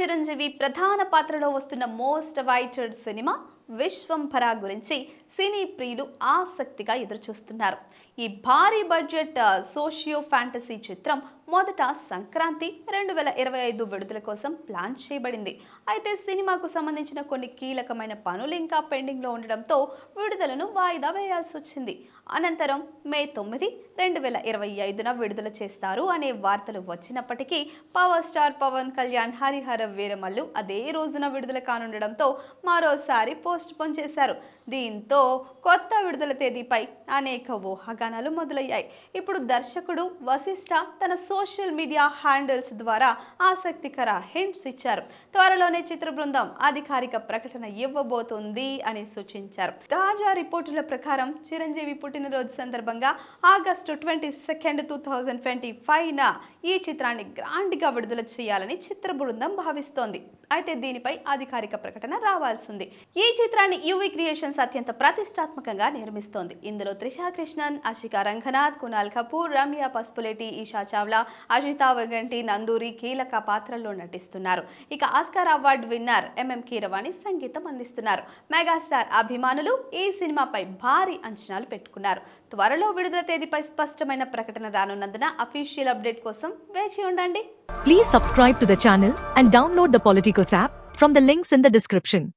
చిరంజీవి ప్రధాన పాత్రలో వస్తున్న మోస్ట్ వైటెడ్ సినిమా విశ్వంభర గురించి సినీ ప్రియులు ఆసక్తిగా ఎదురుచూస్తున్నారు. ఈ భారీ బడ్జెట్ సోషియో ఫ్యాంటసీ చిత్రం మొదట సంక్రాంతి రెండు వేల ఇరవై ఐదు విడుదల కోసం ప్లాన్ చేయబడింది. అయితే సినిమాకు సంబంధించిన కొన్ని కీలకమైన పనులు ఇంకా పెండింగ్లో ఉండడంతో విడుదలను వాయిదా వేయాల్సి వచ్చింది. అనంతరం మే తొమ్మిది రెండు వేల ఇరవై ఐదున విడుదల చేస్తారు అనే వార్తలు వచ్చినప్పటికీ పవర్ స్టార్ పవన్ కళ్యాణ్ హరిహర వీరమల్లు అదే రోజున విడుదల కానుండడంతో మరోసారి పోస్ట్ పోన్ చేశారు. దీంతో కొత్త విడుదల తేదీపై అనేక ఊహాగానాలు మొదలయ్యాయి. ఇప్పుడు దర్శకుడు వశిష్ఠ తన సోషల్ మీడియా హ్యాండిల్స్ ద్వారా ఆసక్తికర హింట్స్ ఇచ్చారు. త్వరలోనే చిత్ర బృందం అధికారిక ప్రకటన ఇవ్వబోతుంది అని సూచించారు. తాజా రిపోర్టుల ప్రకారం చిరంజీవి పుట్టినరోజు సందర్భంగా August twenty second two thousand twenty ఫైవ్న ఈ చిత్రాన్ని గ్రాండ్గా విడుదల చేయాలని చిత్ర బృందం భావిస్తోంది. అయితే దీనిపై అధికారిక ప్రకటన రావాల్సింది. ఈ చిత్రాన్ని యువి క్రియేషన్స్ అత్యంత ప్రతిష్టాత్మకంగా నిర్మిస్తోంది. ఇందులో త్రిషా కృష్ణన్ అషిక రంగనాథ్ కునాల్ కపూర్ రమ్య పసుపులేటి ఈషా చావ్లా అజితా వెగంటి నందూరి కీలక పాత్రల్లో నటిస్తున్నారు. ఇక Oscar award winner MM Keeravani సంగీతం అందిస్తున్నారు. మెగాస్టార్ అభిమానులు ఈ సినిమాపై భారీ అంచనాలు పెట్టుకున్నారు. త్వరలో విడుదల తేదీపై స్పష్టమైన ప్రకటన రానున్నందున అఫీషియల్ అప్డేట్ కోసం వేచి ఉండండి. Please subscribe to the channel and download the Politicos app from the links in the description